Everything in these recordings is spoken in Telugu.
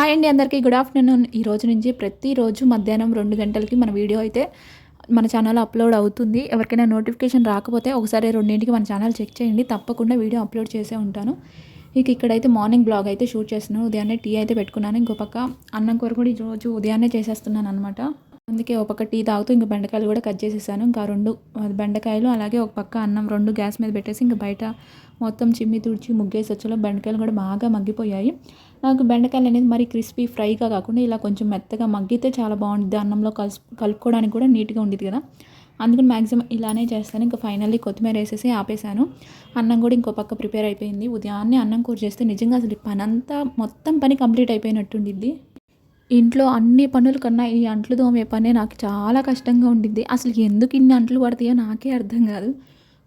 హాయ్ అండి అందరికీ. Good afternoon. ఈ రోజు నుంచి ప్రతిరోజు మధ్యాహ్నం రెండు గంటలకి మన వీడియో అయితే మన ఛానల్ అప్లోడ్ అవుతుంది. ఎవరికైనా నోటిఫికేషన్ రాకపోతే ఒకసారి రెండింటికి మన ఛానల్ చెక్ చేయండి. తప్పకుండా వీడియో అప్లోడ్ చేసే ఉంటాను. ఇక ఇక్కడైతే మార్నింగ్ బ్లాగ్ అయితే షూట్ చేస్తున్నాను. ఉదయాన్నే టీ అయితే పెట్టుకున్నాను. ఇంకో పక్క అన్నం కూర కూడా ఈరోజు ఉదయాన్నే చేసేస్తున్నాను అనమాట అందుకే ఒక పక్క టీ తాగుతూ ఇంకా బెండకాయలు కూడా కట్ చేసేసాను. ఇంకా రెండు బెండకాయలు అలాగే ఒక పక్క అన్నం రెండు గ్యాస్ మీద పెట్టేసి ఇంకా బయట మొత్తం చిమ్మి తుడిచి ముగ్గేసి వచ్చేలో బెండకాయలు కూడా బాగా మగ్గిపోయాయి. నాకు బెండకాయలు అనేది మరి క్రిస్పీ ఫ్రైగా కాకుండా ఇలా కొంచెం మెత్తగా మగ్గితే చాలా బాగుంటుంది. అన్నంలో కలుసు కలుపుకోవడానికి కూడా నీట్గా ఉండేది కదా. అందుకని మ్యాక్సిమం ఇలానే చేస్తాను. ఇంకా ఫైనల్లీ కొత్తిమీర వేసేసి ఆపేసాను. అన్నం కూడా ఇంకో పక్క ప్రిపేర్ అయిపోయింది. ఉదయాన్నే అన్నం కూర చేస్తే నిజంగా అసలు పని అంతా మొత్తం పని కంప్లీట్ అయిపోయినట్టుండిద్ది. ఇంట్లో అన్ని పనుల కన్నా ఈ అంట్లు తోమే పనే నాకు చాలా కష్టంగా ఉండింది అసలు ఎందుకు ఇన్ని అంట్లు పడతాయో నాకే అర్థం కాదు.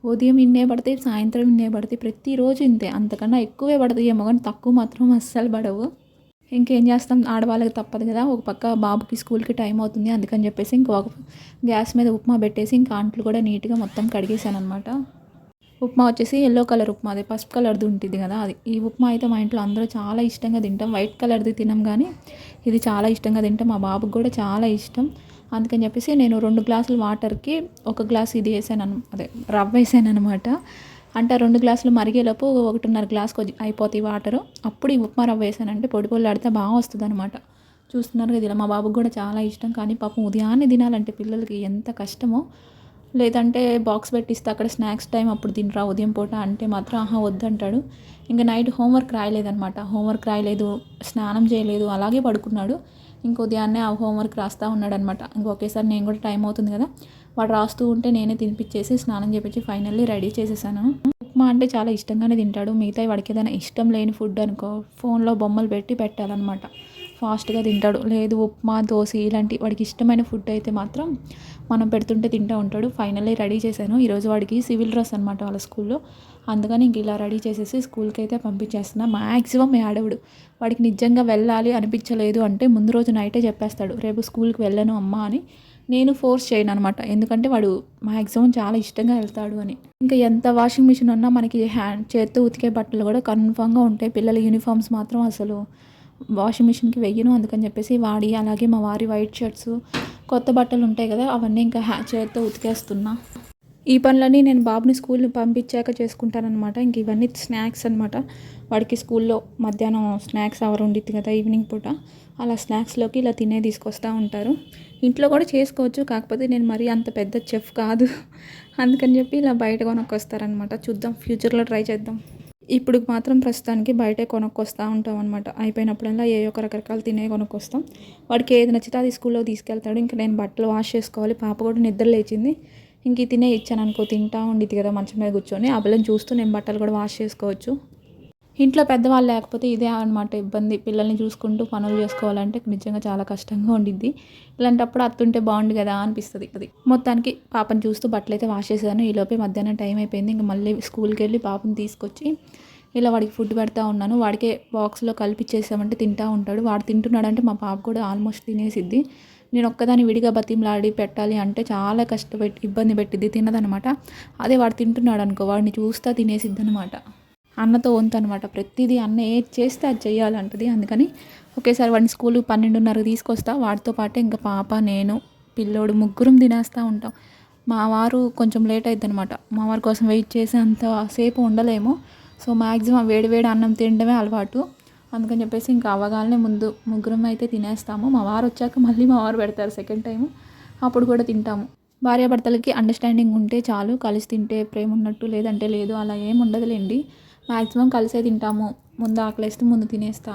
ఉదయం ఇన్నే పడతాయి సాయంత్రం ఇన్నే పడతాయి ప్రతిరోజు ఇంతే. అంతకన్నా ఎక్కువే పడతాయేమో కానీ తక్కువ మాత్రం అస్సలు పడవు. ఇంకేం చేస్తాం? ఆడవాళ్ళకి తప్పదు కదా. ఒక పక్క బాబుకి స్కూల్కి టైం అవుతుంది. అందుకని చెప్పేసి ఇంకొక గ్యాస్ మీద ఉప్మా పెట్టేసి ఇంకా అంట్లు కూడా నీట్గా మొత్తం కడిగేశాను అనమాట ఉప్మా వచ్చేసి ఎల్లో కలర్ ఉప్మా అది పసుపు కలర్ది ఉంటుంది కదా అది. ఈ ఉప్మా అయితే మా ఇంట్లో అందరూ చాలా ఇష్టంగా తింటాం. వైట్ కలర్ది తినం కానీ ఇది చాలా ఇష్టంగా తింటాం. మా బాబుకి కూడా చాలా ఇష్టం. అందుకని చెప్పేసి నేను రెండు గ్లాసులు వాటర్కి ఒక గ్లాస్ ఇది వేసాను అదే రవ్వ వేసాను అనమాట అంటే రెండు గ్లాసులు మరిగేలోపు ఒకటిన్నర గ్లాస్ అయిపోతాయి వాటరు అప్పుడు ఈ ఉప్మా రవ్వ వేసానంటే పొడి పొడి ఆడితే బాగా వస్తుంది అనమాట చూస్తున్నారు కదా ఇలా మా బాబుకి కూడా చాలా ఇష్టం. కానీ పాపం ఉదయాన్నే తినాలంటే పిల్లలకి ఎంత కష్టమో. లేదంటే బాక్స్ పెట్టిస్తే అక్కడ స్నాక్స్ టైం అప్పుడు తినరా ఉదయం పూట అంటే మాత్రం ఆహా వద్దంటాడు. ఇంకా నైట్ హోంవర్క్ రాయలేదనమాట హోంవర్క్ రాయలేదు స్నానం చేయలేదు అలాగే పడుకున్నాడు. ఇంక ఉదయాన్నే ఆ హోంవర్క్ రాస్తూ ఉన్నాడు అనమాట ఇంకొకేసారి నేను కూడా టైం అవుతుంది కదా. వాడు రాస్తూ ఉంటే నేనే తినిపించేసి స్నానం చేపించి ఫైనల్లీ రెడీ చేసేసాను. ఉప్మా అంటే చాలా ఇష్టంగానే తింటాడు. మిగతా వాడికి ఏదైనా ఇష్టం లేని ఫుడ్ అనుకో ఫోన్లో బొమ్మలు పెట్టి పెట్టాలన్నమాట. ఫాస్ట్గా తింటాడు. లేదు ఉప్మా దోశ ఇలాంటి వాడికి ఇష్టమైన ఫుడ్ అయితే మాత్రం మనం పెడుతుంటే తింటూ ఉంటాడు. ఫైనల్లీ రెడీ చేశాను. ఈరోజు వాడికి సివిల్ డ్రెస్ అనమాట వాళ్ళ స్కూల్లో. అందుకని ఇంక ఇలా రెడీ చేసేసి స్కూల్కి అయితే పంపించేస్తున్నా. మ్యాక్సిమం ఆడవుడు వాడికి నిజంగా వెళ్ళాలి అనిపించలేదు అంటే ముందు రోజు నైటే చెప్పేస్తాడు. రేపు స్కూల్కి వెళ్ళను అమ్మ అని నేను ఫోర్స్ చేయను అనమాట ఎందుకంటే వాడు మ్యాక్సిమం చాలా ఇష్టంగా వెళ్తాడు అని. ఇంకా ఎంత వాషింగ్ మిషన్ ఉన్నా మనకి హ్యాండ్ చేత్తో ఉతికే బట్టలు కూడా కన్ఫామ్గా ఉంటాయి. పిల్లల యూనిఫామ్స్ మాత్రం అసలు వాషింగ్ మిషన్కి వెయ్యను అందుకని చెప్పేసి వాడి అలాగే మా వారి వైట్ షర్ట్స్ కొత్త బట్టలు ఉంటాయి కదా అవన్నీ ఇంకా హ్యా చేతితో ఉతికేస్తున్నా. ఈ పనులన్నీ నేను బాబుని స్కూల్ని పంపించాక చేసుకుంటానమాట ఇంక ఇవన్నీ స్నాక్స్ అనమాట వాడికి స్కూల్లో మధ్యాహ్నం స్నాక్స్ అవర్ ఉండిద్ది కదా ఈవినింగ్ పూట. అలా స్నాక్స్లోకి ఇలా తినే తీసుకొస్తూ ఉంటారు. ఇంట్లో కూడా చేసుకోవచ్చు కాకపోతే నేను మరీ అంత పెద్ద చెఫ్ కాదు. అందుకని చెప్పి ఇలా బయట కొనక్కొస్తారనమాట చూద్దాం ఫ్యూచర్లో ట్రై చేద్దాం. ఇప్పుడు మాత్రం ప్రస్తుతానికి బయటే కొనుక్కొస్తూ ఉంటాం అనమాట అయిపోయినప్పుడల్లా ఏ ఒక్క రకరకాలు తినే కొనుక్కొస్తాం. వాడికి ఏది నచ్చితే అది స్కూల్లో తీసుకెళ్తాడు. ఇంకా నేను బట్టలు వాష్ చేసుకోవాలి. పాప కూడా నిద్ర లేచింది. ఇంక తినే ఇచ్చాను అనుకో తింటా ఉండిద్ది కదా మంచం మీద కూర్చొని. ఆ పిల్లని చూస్తూ నేను బట్టలు కూడా వాష్ చేసుకోవచ్చు. ఇంట్లో పెద్దవాళ్ళు లేకపోతే ఇదే అనమాట ఇబ్బంది. పిల్లల్ని చూసుకుంటూ పనులు చేసుకోవాలంటే నిజంగా చాలా కష్టంగా ఉండిద్ది. ఇలాంటప్పుడు అత్తుంటే బాగుండు కదా అనిపిస్తుంది అది. మొత్తానికి పాపను చూస్తూ బట్టలు అయితే వాష్ చేసేదాను ఈలోపే మధ్యాహ్నం టైం అయిపోయింది. ఇంకా మళ్ళీ స్కూల్కి వెళ్ళి పాపను తీసుకొచ్చి ఇలా వాడికి ఫుడ్ పెడతా ఉన్నాను. వాడికే బాక్స్లో కలిపిచ్చేసామంటే తింటా ఉంటాడు. వాడు తింటున్నాడంటే మా పాప కూడా ఆల్మోస్ట్ తినేసిద్ది. నేను ఒక్కదాన్ని విడిగా బతిమలాడి పెట్టాలి అంటే చాలా కష్టపెట్టి ఇబ్బంది పెట్టిద్ది తినదనమాట. అదే వాడు తింటున్నాడు అనుకో వాడిని చూస్తా తినేసిద్ది అనమాట అన్నతో వంతు అనమాట ప్రతిదీ అన్న ఏది చేస్తే అది చేయాలంటది. అందుకని ఒకేసారి వాడిని స్కూల్ పన్నెండున్నర తీసుకొస్తా. వాడితో పాటే ఇంకా పాప నేను పిల్లోడు ముగ్గురం తినేస్తూ ఉంటాం. మా వారు కొంచెం లేట్ అవుతుంది అనమాట మా వారి కోసం వెయిట్ చేసి అంత సేపు ఉండలేము. సో మ్యాక్సిమం వేడి వేడి అన్నం తినడమే అలవాటు. అందుకని చెప్పేసి ఇంకా అవగానే ముందు ముగ్గురం అయితే తినేస్తాము. మా వారు వచ్చాక మళ్ళీ మా వారు పెడతారు సెకండ్ టైము అప్పుడు కూడా తింటాము. భార్యాభర్తలకి అండర్స్టాండింగ్ ఉంటే చాలు. కలిసి తింటే ప్రేమ ఉన్నట్టు లేదంటే లేదు. అలా ఏం ఉండదులేండి. మ్యాక్సిమం కలిసే తింటాము. ముందు ఆకలిస్తే ముందు తినేస్తా.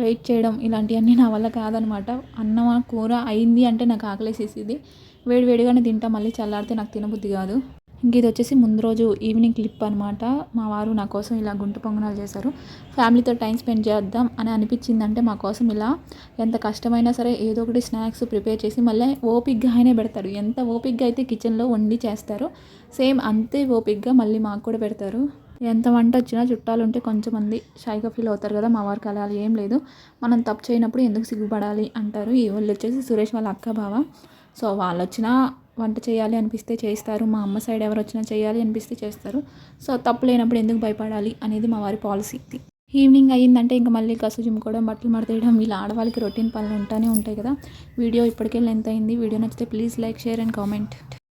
వెయిట్ చేయడం ఇలాంటివన్నీ నా వల్ల కాదనమాట. అన్నం కూర అయింది అంటే నాకు ఆకలేసేసింది. వేడి వేడిగానే తింటా మళ్ళీ చల్లారితే నాకు తినబుద్ధి కాదు. ఇంక ఇది వచ్చేసి ముందు రోజు ఈవినింగ్ క్లిప్ అనమాట. మా వారు నా కోసం ఇలా గుంటు పొంగనాలు చేశారు. ఫ్యామిలీతో టైం స్పెండ్ చేద్దాం అని అనిపించిందంటే మా కోసం ఇలా ఎంత కష్టమైనా సరే ఏదో ఒకటి స్నాక్స్ ప్రిపేర్ చేసి మళ్ళీ ఓపిక్గా ఆయనే పెడతారు. ఎంత ఓపిక్గా అయితే కిచెన్లో వండి చేస్తారో సేమ్ అంతే ఓపిక్గా మళ్ళీ మాకు కూడా పెడతారు. ఎంత వంట వచ్చినా చుట్టాలు ఉంటే కొంచెం మంది షైగా ఫీల్ అవుతారు కదా మా వారికి అలా ఏం లేదు. మనం తప్పు చేయనప్పుడు ఎందుకు సిగ్గుపడాలి అంటారు. ఈ వాళ్ళు వచ్చేసి సురేష్ వాళ్ళ అక్క బావ. సో వాళ్ళు వచ్చినా వంట చేయాలి అనిపిస్తే చేస్తారు. మా అమ్మ సైడ్ ఎవరు వచ్చినా చేయాలి అనిపిస్తే చేస్తారు. సో తప్పు లేనప్పుడు ఎందుకు భయపడాలి అనేది మా వారి పాలసీ. ఈవినింగ్ అయ్యిందంటే ఇంకా మళ్ళీ కసు జిమ్ముకోవడం బట్టలు మడతేయడం ఇలా ఆడవాళ్ళకి రొటీన్ పనులు ఉంటానే ఉంటాయి కదా. వీడియో ఇప్పటికే లెంత్ అయింది. వీడియో నచ్చితే please like share and comment.